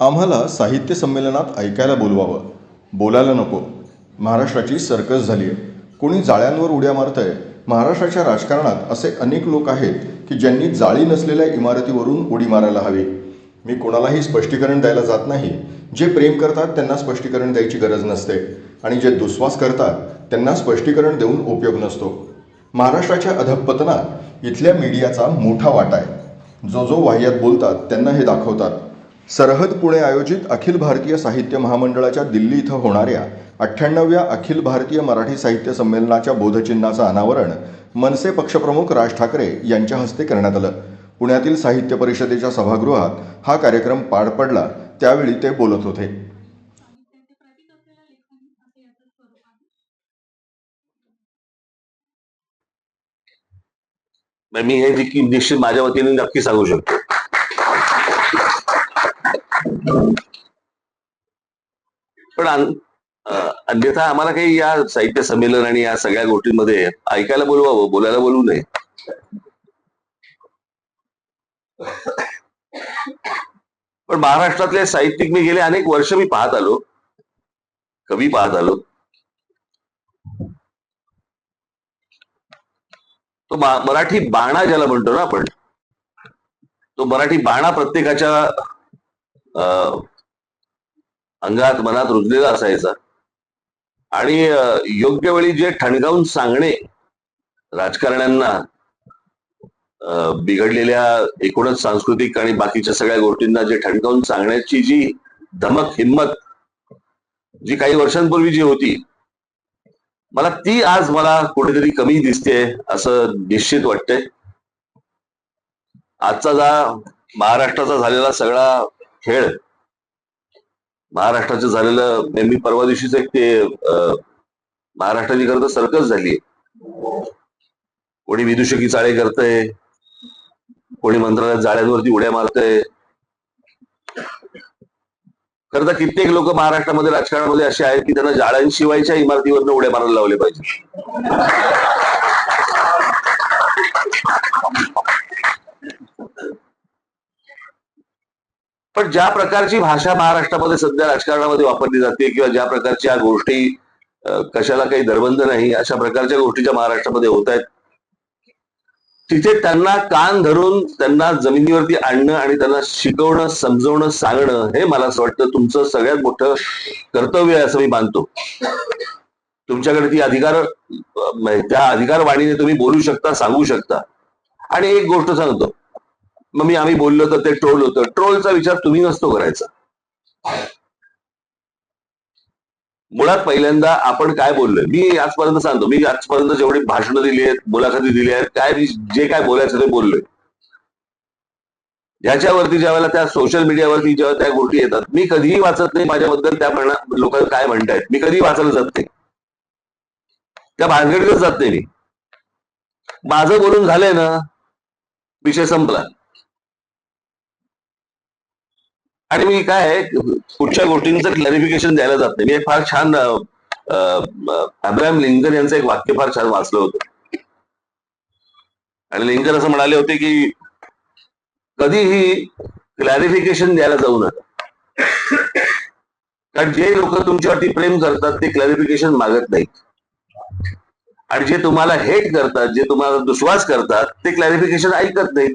आम्हाला साहित्य संमेलनात ऐकायला बोलवावं. बोलायला नको. महाराष्ट्राची सर्कस झाली आहे. कोणी जाळ्यांवर उड्या मारत आहे महाराष्ट्राच्या राजकारणात असे अनेक लोक आहेत की ज्यांनी जाळी नसलेल्या इमारतीवरून उडी मारायला हवी. मी कोणालाही स्पष्टीकरण द्यायला जात नाही. जे प्रेम करतात त्यांना स्पष्टीकरण द्यायची गरज नसते. आणि जे दुस्वास करतात त्यांना स्पष्टीकरण देऊन उपयोग नसतो. महाराष्ट्राच्या अधपतनात इथल्या मीडियाचा मोठा वाटा आहे. जो जो वाह्यात बोलतात त्यांना हे दाखवतात. सरहद पुणे आयोजित अखिल भारतीय साहित्य महामंडळाच्या दिल्ली इथं होणाऱ्या अठ्ठ्याण्णव्या अखिल भारतीय मराठी साहित्य संमेलनाच्या बोधचिन्हाचं अनावरण मनसे पक्षप्रमुख राज ठाकरे यांच्या हस्ते करण्यात आलं. पुण्यातील साहित्य परिषदेच्या सभागृहात हा कार्यक्रम पार पडला त्यावेळी ते बोलत होते. मी हे निश्चित माझ्या वतीने नक्की सांगू शकतो. पण अन्यथा आम्हाला काही या साहित्य संमेलन आणि या सगळ्या गोष्टींमध्ये ऐकायला बोलवावं बोलायला बोलू नये. पण महाराष्ट्रातले साहित्यिक मी गेले अनेक वर्ष मी पाहत आलो. कवी पाहत आलो. तो मराठी बाणा ज्याला म्हणतो ना आपण तो मराठी बाणा प्रत्येकाच्या अंगात मनात रुजलेला असायचा. आणि योग्य वेळी जे ठणकावून सांगणे राजकारण्यांना बिघडलेल्या एकूणच सांस्कृतिक आणि बाकीच्या सगळ्या गोष्टींना जे ठणकावून सांगण्याची जी धमक हिंमत जी काही वर्षांपूर्वी जी होती मला ती आज मला कुठेतरी कमी दिसते असं निश्चित वाटतंय. आजचा जा महाराष्ट्राचा झालेला सगळा खेळ. महाराष्ट्राचं झालेलं मी परवा दिवशीच एक ते महाराष्ट्राची खरं तर सर्कस झाली कोणी विदूषकी चाळे करतय कोणी मंत्रालयात जाळ्यांवरती उड्या मारतय. खरं तर कित्येक लोक महाराष्ट्रामध्ये राजकारणामध्ये असे आहेत की त्यांना जाळ्यांशिवायच्या इमारतीवरनं उड्या मारायला लावले पाहिजे पण ज्या प्रकारची भाषा महाराष्ट्रामध्ये सध्या राजकारणामध्ये वापरली जाते किंवा ज्या प्रकारच्या गोष्टी कशाला काही दरबंद नाही अशा प्रकारच्या गोष्टी ज्या महाराष्ट्रामध्ये होत आहेत तिथे त्यांना कान धरून त्यांना जमिनीवरती आणणं आणि त्यांना शिकवणं समजवणं सांगणं हे मला असं वाटतं तुमचं सगळ्यात मोठं कर्तव्य आहे असं मी मानतो. तुमच्याकडे ती अधिकार त्या अधिकार वाणीने तुम्ही बोलू शकता सांगू शकता. आणि एक गोष्ट सांगतो. मग मी आम्ही बोललो तर ते ट्रोल होतं. ट्रोलचा विचार तुम्ही नसतो करायचा. मुळात पहिल्यांदा आपण काय बोललोय? मी आजपर्यंत सांगतो. मी आजपर्यंत जेवढी भाषणं दिली आहेत मुलाखती दिली आहेत काय जे काय बोलायचं ते बोललोय. ज्याच्यावरती ज्या वेळेला त्या सोशल मीडियावरती जेव्हा त्या गोष्टी येतात मी कधीही वाचत नाही माझ्याबद्दल त्या लोक काय म्हणतायत. मी कधीही वाचायला जात नाही. त्या भानगडीतच जात नाही मी. माझं बोलून झालंय ना विषय संपला. आणि मी काय आहे, कुठच्या गोष्टींचं क्लॅरिफिकेशन द्यायला जात नाही मी फार छान अब्राहम लिंकन यांचं एक वाक्य फार छान वाचलं होतं. आणि लिंकन असं म्हणाले होते की कधीही क्लॅरिफिकेशन द्यायला जाऊ नका. कारण जे लोक तुमच्यावरती प्रेम करतात ते क्लॅरिफिकेशन मागत नाहीत. आणि जे तुम्हाला हेट करतात जे तुम्हाला दुश्वास करतात ते क्लॅरिफिकेशन ऐकत नाहीत.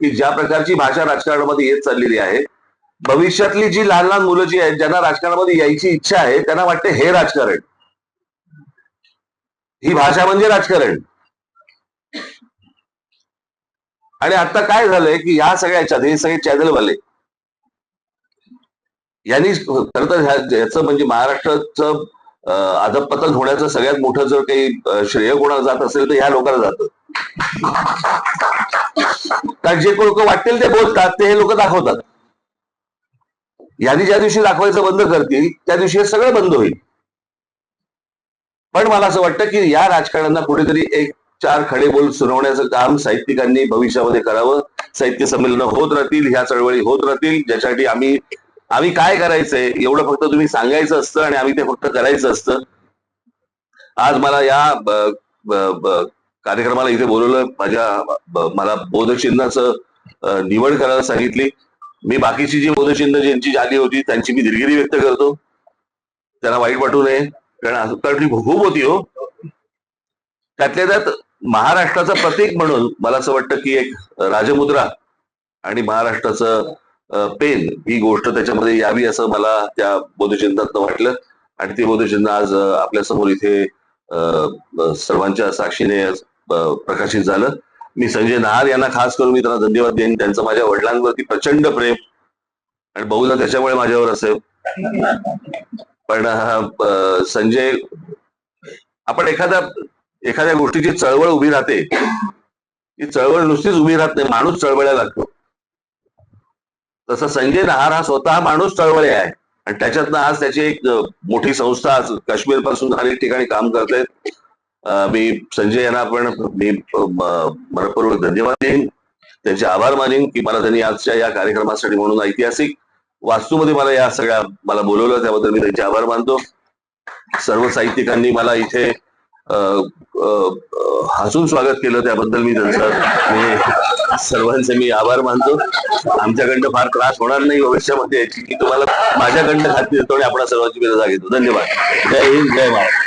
की ज्या प्रकारची भाषा राजकारणामध्ये येत चाललेली आहे भविष्यातली जी लहान लहान मुलं जी आहेत ज्यांना राजकारणामध्ये यायची इच्छा आहे त्यांना वाटते हे राजकारण. ही भाषा म्हणजे राजकारण. आणि आता काय झालंय की या सगळ्या याच्यात हे सगळे चॅनलवाले यांनी खर तर ह्याचं म्हणजे महाराष्ट्राचं अधपतन होण्याचं सगळ्यात मोठं जर काही श्रेय कोणाला जात असेल तर ह्या लोकांना जातं. कारण जे लोक वाटतील ते बोलतात ते हे लोक दाखवतात. यांनी ज्या दिवशी दाखवायचं बंद करतील त्या दिवशी हे सगळं बंद होईल. पण मला असं वाटतं की या राजकारण्यांना कुठेतरी एक चार खडे बोल सुनावण्याचं काम साहित्यिकांनी भविष्यामध्ये करावं. साहित्य संमेलन होत राहतील ह्या चळवळी होत राहतील. ज्याच्यासाठी आम्ही आम्ही काय करायचंय एवढं फक्त तुम्ही सांगायचं असतं आणि आम्ही ते फक्त करायचं असतं. आज मला या ब- ब- ब- कार्यक्रमाला इथे बोलवलं. माझ्या मला बोधचिन्हाचं निवड करायला सांगितली. मी बाकीची जी बोधचिन्ह ज्यांची झाली होती त्यांची मी दिलगिरी व्यक्त करतो. त्यांना वाईट वाटू नये. कारण कारण खूप होती हो. त्यातल्या त्यात महाराष्ट्राचं प्रतीक म्हणून मला असं वाटतं की एक राजमुद्रा आणि महाराष्ट्राचं पेन ही गोष्ट त्याच्यामध्ये यावी असं मला त्या बोधचिन्हात वाटलं. आणि ते बोधचिन्ह आज आपल्यासमोर इथे सर्वांच्या साक्षीने प्रकाशित झालं. मी संजय नहार यांना खास करून मी त्यांना धन्यवाद देईन. त्यांचं माझ्या वडिलांवरती प्रचंड प्रेम आणि बहुधा त्याच्यामुळे माझ्यावर असेल पण संजय आपण एखाद्या एखाद्या गोष्टीची चळवळ उभी राहते. ती चळवळ नुसतीच उभी राहत नाही माणूस चळवळ्या लागतो. तसं संजय नहार हा स्वतः माणूस चळवळे आहे. आणि त्याच्यातनं आज त्याची एक मोठी संस्था आज काश्मीरपासून अनेक ठिकाणी काम करते मी संजय यांना पण मी मनपूर्वक धन्यवाद देईन. त्यांचे आभार मानेन की मला त्यांनी आजच्या या कार्यक्रमासाठी म्हणून ऐतिहासिक वास्तूमध्ये मला या सगळ्या मला बोलवलं त्याबद्दल मी त्यांचे आभार मानतो. सर्व साहित्यिकांनी मला इथे हसून स्वागत केलं त्याबद्दल मी त्यांचं सर्वांचे मी आभार मानतो. आमच्याकडनं फार त्रास होणार नाही भविष्यामध्ये की तुम्हाला माझ्याकडनं खात्री देतो आणि आपण सर्वांची मी रजा घेतो धन्यवाद. जय हिंद जय महाराष्ट्र